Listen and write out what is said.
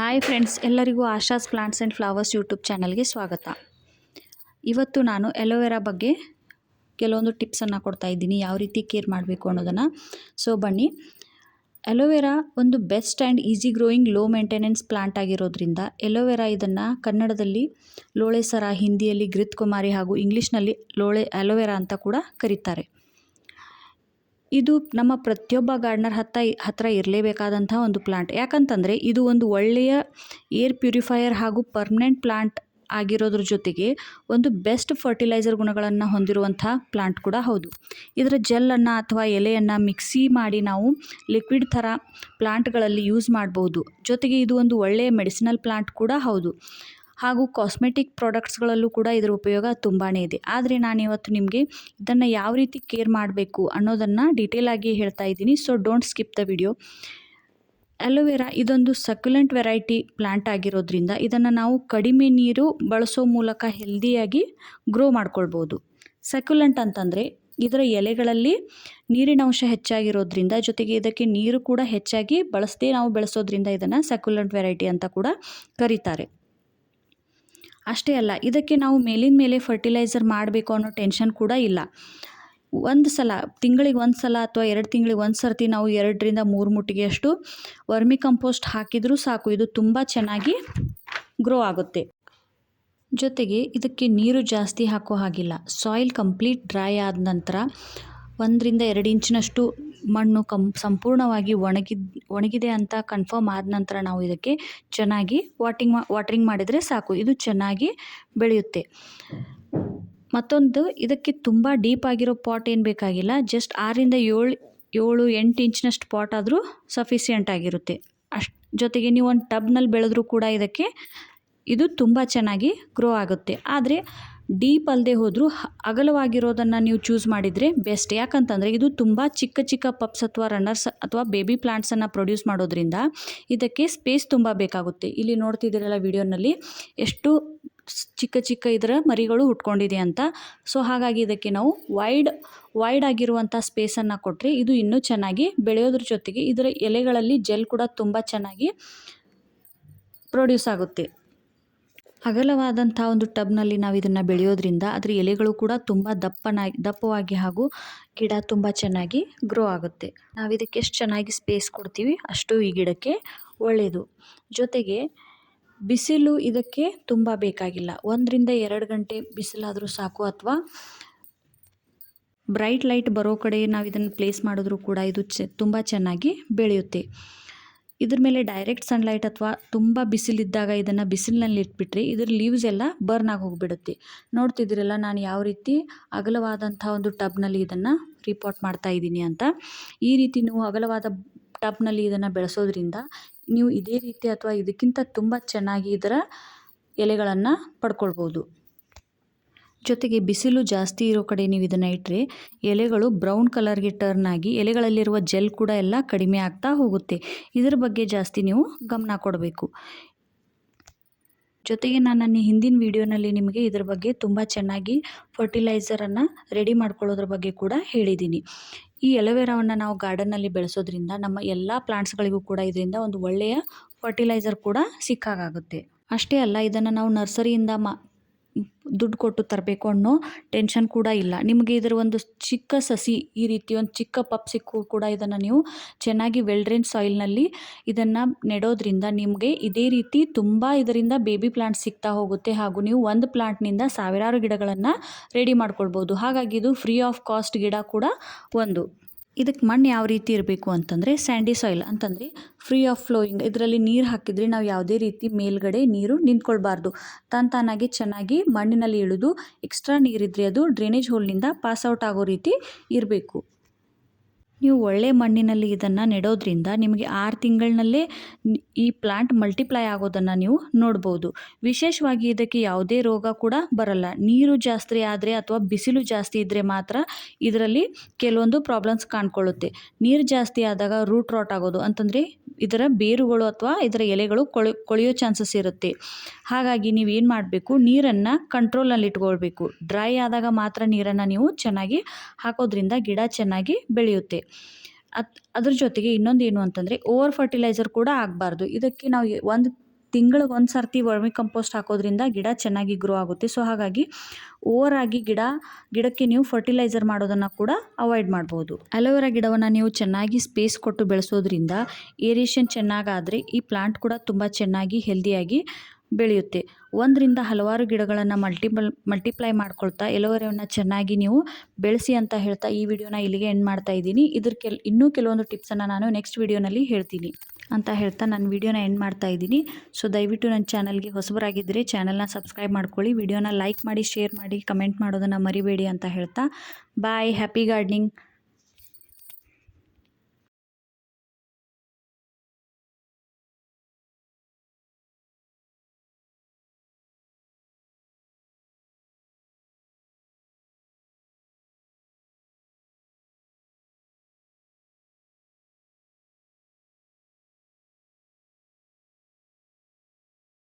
Hi friends ಎಲ್ಲರಿಗೂ Asha's plants and flowers YouTube ಚಾನಲ್ಗೆ ಸ್ವಾಗತ. ಇವತ್ತು ನಾನು ಎಲೋವೆರಾ ಬಗ್ಗೆ ಕೆಲವೊಂದು ಟಿಪ್ಸನ್ನು ಕೊಡ್ತಾ ಇದ್ದೀನಿ, ಯಾವ ರೀತಿ ಕೇರ್ ಮಾಡಬೇಕು ಅನ್ನೋದನ್ನು. ಸೊ ಬನ್ನಿ. ಎಲೋವೆರಾ ಒಂದು best and easy growing low maintenance plant ಆಗಿರೋದ್ರಿಂದ ಎಲೋವೆರಾ ಇದನ್ನು ಕನ್ನಡದಲ್ಲಿ ಲೋಳೆ ಸರ, ಹಿಂದಿಯಲ್ಲಿ ಕುಮಾರಿ ಹಾಗೂ ಇಂಗ್ಲೀಷ್ನಲ್ಲಿ ಲೋಳೆ ಅಲೋವೆರಾ ಅಂತ ಕೂಡ ಕರೀತಾರೆ. ಇದು ನಮ್ಮ ಪ್ರತಿಯೊಬ್ಬ ಗಾರ್ಡ್ನರ್ ಹತ್ತ ಹತ್ತಿರ ಇರಲೇಬೇಕಾದಂಥ ಒಂದು ಪ್ಲಾಂಟ್ ಯಾಕಂತಂದರೆ ಇದು ಒಂದು ಒಳ್ಳೆಯ ಏರ್ ಪ್ಯೂರಿಫೈಯರ್ ಹಾಗೂ ಪರ್ಮನೆಂಟ್ ಪ್ಲಾಂಟ್ ಆಗಿರೋದ್ರ ಜೊತೆಗೆ ಒಂದು ಬೆಸ್ಟ್ ಫರ್ಟಿಲೈಸರ್ ಗುಣಗಳನ್ನು ಹೊಂದಿರುವಂಥ ಪ್ಲಾಂಟ್ ಕೂಡ ಹೌದು. ಇದರ ಜೆಲ್ಲನ್ನು ಅಥವಾ ಎಲೆಯನ್ನು ಮಿಕ್ಸಿ ಮಾಡಿ ನಾವು ಲಿಕ್ವಿಡ್ ಥರ ಪ್ಲಾಂಟ್ಗಳಲ್ಲಿ ಯೂಸ್ ಮಾಡ್ಬೋದು. ಜೊತೆಗೆ ಇದು ಒಂದು ಒಳ್ಳೆಯ ಮೆಡಿಸಿನಲ್ ಪ್ಲಾಂಟ್ ಕೂಡ ಹೌದು. ಹಾಗೂ ಕಾಸ್ಮೆಟಿಕ್ ಪ್ರಾಡಕ್ಟ್ಸ್ಗಳಲ್ಲೂ ಕೂಡ ಇದರ ಉಪಯೋಗ ತುಂಬಾ ಇದೆ. ಆದರೆ ನಾನು ಇವತ್ತು ನಿಮಗೆ ಇದನ್ನು ಯಾವ ರೀತಿ ಕೇರ್ ಮಾಡಬೇಕು ಅನ್ನೋದನ್ನು ಡೀಟೇಲ್ ಆಗಿ ಹೇಳ್ತಾ ಇದ್ದೀನಿ. So don't skip the video aloe vera ಇದೊಂದು ಸಕ್ಯುಲೆಂಟ್ ವೆರೈಟಿ ಪ್ಲ್ಯಾಂಟ್ ಆಗಿರೋದ್ರಿಂದ ಇದನ್ನು ನಾವು ಕಡಿಮೆ ನೀರು ಬಳಸೋ ಮೂಲಕ ಹೆಲ್ದಿಯಾಗಿ ಗ್ರೋ ಮಾಡ್ಕೊಳ್ಬೋದು. ಸಕ್ಯುಲೆಂಟ್ ಅಂತಂದರೆ ಇದರ ಎಲೆಗಳಲ್ಲಿ ನೀರಿನ ಅಂಶ ಹೆಚ್ಚಾಗಿರೋದ್ರಿಂದ ಜೊತೆಗೆ ಇದಕ್ಕೆ ನೀರು ಕೂಡ ಹೆಚ್ಚಾಗಿ ಬಳಸದೇ ನಾವು ಬೆಳೆಸೋದ್ರಿಂದ ಇದನ್ನು ಸಕ್ಯುಲೆಂಟ್ ವೆರೈಟಿ ಅಂತ ಕೂಡ ಕರೀತಾರೆ. ಅಷ್ಟೇ ಅಲ್ಲ, ಇದಕ್ಕೆ ನಾವು ಮೇಲಿನ ಮೇಲೆ ಫರ್ಟಿಲೈಸರ್ ಮಾಡಬೇಕು ಅನ್ನೋ ಟೆನ್ಷನ್ ಕೂಡ ಇಲ್ಲ. ಒಂದು ಸಲ, ತಿಂಗಳಿಗೆ ಒಂದು ಸಲ ಅಥವಾ ಎರಡು ತಿಂಗಳಿಗೆ ಒಂದು ಸರ್ತಿ ನಾವು ಎರಡರಿಂದ ಮೂರು ಮುಟ್ಟಿಗೆಯಷ್ಟು ವರ್ಮಿ ಕಂಪೋಸ್ಟ್ ಹಾಕಿದರೂ ಸಾಕು, ಇದು ತುಂಬ ಚೆನ್ನಾಗಿ ಗ್ರೋ ಆಗುತ್ತೆ. ಜೊತೆಗೆ ಇದಕ್ಕೆ ನೀರು ಜಾಸ್ತಿ ಹಾಕೋ ಹಾಗಿಲ್ಲ ಸಾಯಿಲ್ ಕಂಪ್ಲೀಟ್ ಡ್ರೈ ಆದ ನಂತರ ಒಂದರಿಂದ ಎರಡು ಇಂಚಿನಷ್ಟು ಮಣ್ಣು ಕಂ, ಸಂಪೂರ್ಣವಾಗಿ ಒಣಗಿದ, ಒಣಗಿದೆ ಅಂತ ಕನ್ಫರ್ಮ್ ಆದ ನಂತರ ನಾವು ಇದಕ್ಕೆ ಚೆನ್ನಾಗಿ ವಾಟಿಂಗ್ ಮಾ ವಾಟ್ರಿಂಗ್ ಮಾಡಿದರೆ ಸಾಕು. ಇದು ಚೆನ್ನಾಗಿ ಬೆಳೆಯುತ್ತೆ. ಮತ್ತೊಂದು, ಇದಕ್ಕೆ ತುಂಬ ಡೀಪ್ ಆಗಿರೋ ಪಾಟ್ ಏನು ಬೇಕಾಗಿಲ್ಲ. ಜಸ್ಟ್ ಆರಿಂದ ಏಳು ಏಳು, ಎಂಟು ಇಂಚಿನಷ್ಟು ಪಾಟ್ ಆದರೂ ಸಫಿಸಿಯೆಂಟ್ ಆಗಿರುತ್ತೆ. ಅಷ್ಟು ಜೊತೆಗೆ ನೀವು ಒಂದು ಟಬ್ನಲ್ಲಿ ಬೆಳೆದ್ರೂ ಕೂಡ ಇದಕ್ಕೆ ಇದು ತುಂಬ ಚೆನ್ನಾಗಿ ಗ್ರೋ ಆಗುತ್ತೆ. ಆದರೆ ಡೀಪ್ ಅಲ್ಲದೆ ಹೋದರೂ ಅಗಲವಾಗಿರೋದನ್ನು ನೀವು ಚೂಸ್ ಮಾಡಿದರೆ ಬೆಸ್ಟ್ ಯಾಕಂತಂದರೆ ಇದು ತುಂಬ ಚಿಕ್ಕ ಚಿಕ್ಕ ಪಪ್ಸ್ ಅಥವಾ ರನ್ನರ್ಸ್ ಅಥವಾ ಬೇಬಿ ಪ್ಲಾಂಟ್ಸನ್ನು ಪ್ರೊಡ್ಯೂಸ್ ಮಾಡೋದ್ರಿಂದ ಇದಕ್ಕೆ ಸ್ಪೇಸ್ ತುಂಬ ಬೇಕಾಗುತ್ತೆ. ಇಲ್ಲಿ ನೋಡ್ತಿದ್ದೀರಲ್ಲ ವಿಡಿಯೋನಲ್ಲಿ ಎಷ್ಟು ಚಿಕ್ಕ ಚಿಕ್ಕ ಇದರ ಮರಿಗಳು ಹುಟ್ಕೊಂಡಿದೆ ಅಂತ. ಸೊ ಹಾಗಾಗಿ ಇದಕ್ಕೆ ನಾವು ವೈಡ್ ವೈಡ್ ಆಗಿರುವಂಥ ಸ್ಪೇಸನ್ನು ಕೊಟ್ಟರೆ ಇದು ಇನ್ನೂ ಚೆನ್ನಾಗಿ ಬೆಳೆಯೋದ್ರ ಜೊತೆಗೆ ಇದರ ಎಲೆಗಳಲ್ಲಿ ಜೆಲ್ ಕೂಡ ತುಂಬ ಚೆನ್ನಾಗಿ ಪ್ರೊಡ್ಯೂಸ್ ಆಗುತ್ತೆ. ಅಗಲವಾದಂಥ ಒಂದು ಟಬ್ನಲ್ಲಿ ನಾವು ಇದನ್ನು ಬೆಳೆಯೋದ್ರಿಂದ ಅದರ ಎಲೆಗಳು ಕೂಡ ತುಂಬ ದಪ್ಪನಾಗಿ, ದಪ್ಪವಾಗಿ ಹಾಗೂ ಗಿಡ ತುಂಬ ಚೆನ್ನಾಗಿ ಗ್ರೋ ಆಗುತ್ತೆ. ನಾವು ಇದಕ್ಕೆ ಎಷ್ಟು ಚೆನ್ನಾಗಿ ಸ್ಪೇಸ್ ಕೊಡ್ತೀವಿ ಅಷ್ಟು ಈ ಗಿಡಕ್ಕೆ ಒಳ್ಳೆಯದು ಜೊತೆಗೆ ಬಿಸಿಲು ಇದಕ್ಕೆ ತುಂಬ ಬೇಕಾಗಿಲ್ಲ. ಒಂದರಿಂದ ಎರಡು ಗಂಟೆ ಬಿಸಿಲಾದರೂ ಸಾಕು ಅಥವಾ ಬ್ರೈಟ್ ಲೈಟ್ ಬರೋ ಕಡೆ ನಾವು ಇದನ್ನು ಪ್ಲೇಸ್ ಮಾಡಿದ್ರೂ ಕೂಡ ಇದು ಚೆ, ತುಂಬ ಚೆನ್ನಾಗಿ ಬೆಳೆಯುತ್ತೆ. ಇದ್ರ ಮೇಲೆ ಡೈರೆಕ್ಟ್ ಸನ್ಲೈಟ್ ಅಥವಾ ತುಂಬ ಬಿಸಿಲಿದ್ದಾಗ ಇದನ್ನು ಬಿಸಿಲಿನಲ್ಲಿ ಇಟ್ಬಿಟ್ರಿ ಇದ್ರ ಲೀವ್ಸ್ ಎಲ್ಲ ಬರ್ನ್ ಆಗಿ ಹೋಗಿಬಿಡುತ್ತೆ. ನೋಡ್ತಿದ್ದೀರಲ್ಲ, ನಾನು ಯಾವ ರೀತಿ ಅಗಲವಾದಂಥ ಒಂದು ಟಬ್ನಲ್ಲಿ ಇದನ್ನು ರಿಪೋರ್ಟ್ ಮಾಡ್ತಾ ಇದ್ದೀನಿ ಅಂತ. ಈ ರೀತಿ ನೀವು ಅಗಲವಾದ ಟಬ್ನಲ್ಲಿ ಇದನ್ನು ಬೆಳೆಸೋದ್ರಿಂದ ನೀವು ಇದೇ ರೀತಿ ಅಥವಾ ಇದಕ್ಕಿಂತ ತುಂಬ ಚೆನ್ನಾಗಿ ಇದರ ಎಲೆಗಳನ್ನು ಪಡ್ಕೊಳ್ಬೋದು. ಜೊತೆಗೆ ಬಿಸಿಲು ಜಾಸ್ತಿ ಇರೋ ಕಡೆ ನೀವು ಇದನ್ನು ಇಟ್ಟರೆ ಎಲೆಗಳು ಬ್ರೌನ್ ಕಲರ್ಗೆ ಟರ್ನ್ ಆಗಿ ಎಲೆಗಳಲ್ಲಿರುವ ಜೆಲ್ ಕೂಡ ಎಲ್ಲ ಕಡಿಮೆ ಆಗ್ತಾ ಹೋಗುತ್ತೆ. ಇದರ ಬಗ್ಗೆ ಜಾಸ್ತಿ ನೀವು ಗಮನ ಕೊಡಬೇಕು. ಜೊತೆಗೆ ನಾನು ನನ್ನ ಹಿಂದಿನ ವಿಡಿಯೋನಲ್ಲಿ ನಿಮಗೆ ಇದರ ಬಗ್ಗೆ ತುಂಬ ಚೆನ್ನಾಗಿ ಫರ್ಟಿಲೈಸರನ್ನು ರೆಡಿ ಮಾಡ್ಕೊಳ್ಳೋದ್ರ ಬಗ್ಗೆ ಕೂಡ ಹೇಳಿದ್ದೀನಿ ಈ ಎಲೋವೆರಾವನ್ನು ನಾವು ಗಾರ್ಡನ್ನಲ್ಲಿ ಬೆಳೆಸೋದ್ರಿಂದ ನಮ್ಮ ಎಲ್ಲ ಪ್ಲಾಂಟ್ಸ್ಗಳಿಗೂ ಕೂಡ ಇದರಿಂದ ಒಂದು ಒಳ್ಳೆಯ ಫರ್ಟಿಲೈಸರ್ ಕೂಡ ಸಿಕ್ಕಾಗುತ್ತೆ ಅಷ್ಟೇ ಅಲ್ಲ, ಇದನ್ನು ನಾವು ನರ್ಸರಿಯಿಂದ ಮಾ ದುಡ್ಡು ಕೊಟ್ಟು ತರಬೇಕು ಅನ್ನೋ ಟೆನ್ಷನ್ ಕೂಡ ಇಲ್ಲ. ನಿಮಗೆ ಇದರ ಒಂದು ಚಿಕ್ಕ ಸಸಿ ಈ ರೀತಿ ಒಂದು ಚಿಕ್ಕ ಪಪ್ ಸಿಕ್ಕು ಕೂಡ ಇದನ್ನು ನೀವು ಚೆನ್ನಾಗಿ ವೆಲ್ಡ್ರೇನ್ ಸಾಯಿಲ್ನಲ್ಲಿ ಇದನ್ನು ನೆಡೋದ್ರಿಂದ ನಿಮಗೆ ಇದೇ ರೀತಿ ತುಂಬ ಇದರಿಂದ ಬೇಬಿ ಪ್ಲಾಂಟ್ ಸಿಗ್ತಾ ಹೋಗುತ್ತೆ ಹಾಗೂ ನೀವು ಒಂದು ಪ್ಲಾಂಟ್ನಿಂದ ಸಾವಿರಾರು ಗಿಡಗಳನ್ನು ರೆಡಿ ಮಾಡ್ಕೊಳ್ಬೋದು. ಹಾಗಾಗಿ ಇದು ಫ್ರೀ ಆಫ್ ಕಾಸ್ಟ್ ಗಿಡ ಕೂಡ ಒಂದು. ಇದಕ್ಕೆ ಮಣ್ಣು ಯಾವ ರೀತಿ ಇರಬೇಕು ಅಂತಂದರೆ ಸ್ಯಾಂಡಿ ಸಾಯಿಲ್ ಅಂತಂದರೆ ಫ್ರೀ ಆಫ್ ಫ್ಲೋಯಿಂಗ್ ಇದರಲ್ಲಿ ನೀರು ಹಾಕಿದರೆ ನಾವು ಯಾವುದೇ ರೀತಿ ಮೇಲ್ಗಡೆ ನೀರು ನಿಂತ್ಕೊಳ್ಬಾರ್ದು. ತಾನು ತಾನಾಗಿ ಚೆನ್ನಾಗಿ ಮಣ್ಣಿನಲ್ಲಿ ಇಳಿದು ಎಕ್ಸ್ಟ್ರಾ ನೀರಿದ್ರೆ ಅದು ಡ್ರೈನೇಜ್ ಹೋಲ್ನಿಂದ ಪಾಸ್ ಔಟ್ ಆಗೋ ರೀತಿ ಇರಬೇಕು. ನೀವು ಒಳ್ಳೆ ಮಣ್ಣಿನಲ್ಲಿ ಇದನ್ನು ನೆಡೋದ್ರಿಂದ ನಿಮಗೆ ಆರು ತಿಂಗಳಿನಲ್ಲೇ ಈ ಪ್ಲಾಂಟ್ ಮಲ್ಟಿಪ್ಲೈ ಆಗೋದನ್ನು ನೀವು ನೋಡ್ಬೋದು. ವಿಶೇಷವಾಗಿ ಇದಕ್ಕೆ ಯಾವುದೇ ರೋಗ ಕೂಡ ಬರಲ್ಲ. ನೀರು ಜಾಸ್ತಿ ಆದರೆ ಅಥವಾ ಬಿಸಿಲು ಜಾಸ್ತಿ ಇದ್ದರೆ ಮಾತ್ರ ಇದರಲ್ಲಿ ಕೆಲವೊಂದು ಪ್ರಾಬ್ಲಮ್ಸ್ ಕಾಣ್ಕೊಳ್ಳುತ್ತೆ. ನೀರು ಜಾಸ್ತಿ ಆದಾಗ ರೂಟ್ ರಾಟ್ ಆಗೋದು ಅಂತಂದರೆ ಇದರ ಬೇರುಗಳು ಅಥವಾ ಇದರ ಎಲೆಗಳು ಕೊಳೆ, ಕೊಳೆಯೋ ಚಾನ್ಸಸ್ ಇರುತ್ತೆ. ಹಾಗಾಗಿ ನೀವು ಏನು ಮಾಡಬೇಕು, ನೀರನ್ನು ಕಂಟ್ರೋಲಲ್ಲಿ ಇಟ್ಕೊಳ್ಬೇಕು ಡ್ರೈ ಆದಾಗ ಮಾತ್ರ ನೀರನ್ನು ನೀವು ಚೆನ್ನಾಗಿ ಹಾಕೋದ್ರಿಂದ ಗಿಡ ಚೆನ್ನಾಗಿ ಬೆಳೆಯುತ್ತೆ. ಅತ್ ಅದ್ರ ಜೊತೆಗೆ ಇನ್ನೊಂದು ಏನು ಅಂತಂದರೆ ಓವರ್ ಫರ್ಟಿಲೈಸರ್ ಕೂಡ ಆಗಬಾರ್ದು. ಇದಕ್ಕೆ ನಾವು ಒಂದು ತಿಂಗಳಿಗೆ ಒಂದು ಸರ್ತಿ ವರ್ಮಿ ಕಂಪೋಸ್ಟ್ ಹಾಕೋದ್ರಿಂದ ಗಿಡ ಚೆನ್ನಾಗಿ ಗ್ರೋ ಆಗುತ್ತೆ. ಸೊ ಹಾಗಾಗಿ ಓವರ್ ಆಗಿ ಗಿಡ, ಗಿಡಕ್ಕೆ ನೀವು ಫರ್ಟಿಲೈಸರ್ ಮಾಡೋದನ್ನು ಕೂಡ ಅವಾಯ್ಡ್ ಮಾಡ್ಬೋದು. ಅಲೋವೆರಾ ಗಿಡವನ್ನು ನೀವು ಚೆನ್ನಾಗಿ ಸ್ಪೇಸ್ ಕೊಟ್ಟು ಬೆಳೆಸೋದ್ರಿಂದ ಏರಿಯೇಷನ್ ಚೆನ್ನಾಗಾದರೆ ಈ ಪ್ಲಾಂಟ್ ಕೂಡ ತುಂಬ ಚೆನ್ನಾಗಿ ಹೆಲ್ದಿಯಾಗಿ ಬೆಳೆಯುತ್ತೆ. ಒಂದರಿಂದ ಹಲವಾರು ಗಿಡಗಳನ್ನು ಮಲ್ಟಿಪಲ್ ಮಲ್ಟಿಪ್ಲೈ ಮಾಡ್ಕೊಳ್ತಾ ಎಲೋವೆರಾವನ್ನು ಚೆನ್ನಾಗಿ ನೀವು ಬೆಳೆಸಿ ಅಂತ ಹೇಳ್ತಾ ಈ ವಿಡಿಯೋನ ಇಲ್ಲಿಗೆ ಎಂಡ್ ಮಾಡ್ತಾ ಇದ್ದೀನಿ. ಇದ್ರ ಕೆಲ್, ಇನ್ನೂ ಕೆಲವೊಂದು ಟಿಪ್ಸನ್ನು ನಾನು ನೆಕ್ಸ್ಟ್ ವಿಡಿಯೋನಲ್ಲಿ ಹೇಳ್ತೀನಿ. ಅಂತ ಹೇಳ್ತಾ ನಾನು ವಿಡಿಯೋನ ಎಂಡ್ ಮಾಡ್ತಾ ಇದ್ದೀನಿ. ಸೊ ದಯವಿಟ್ಟು ನನ್ನ ಚಾನಲ್ಗೆ ಹೊಸಬರಾಗಿದ್ದರೆ ಚಾನಲ್ನ ಸಬ್ಸ್ಕ್ರೈಬ್ ಮಾಡ್ಕೊಳ್ಳಿ. ವಿಡಿಯೋನ ಲೈಕ್ ಮಾಡಿ ಶೇರ್ ಮಾಡಿ ಕಮೆಂಟ್ ಮಾಡೋದನ್ನು ಮರಿಬೇಡಿ ಅಂತ ಹೇಳ್ತಾ. ಬಾಯ್ ಹ್ಯಾಪಿ ಗಾರ್ಡ್ನಿಂಗ್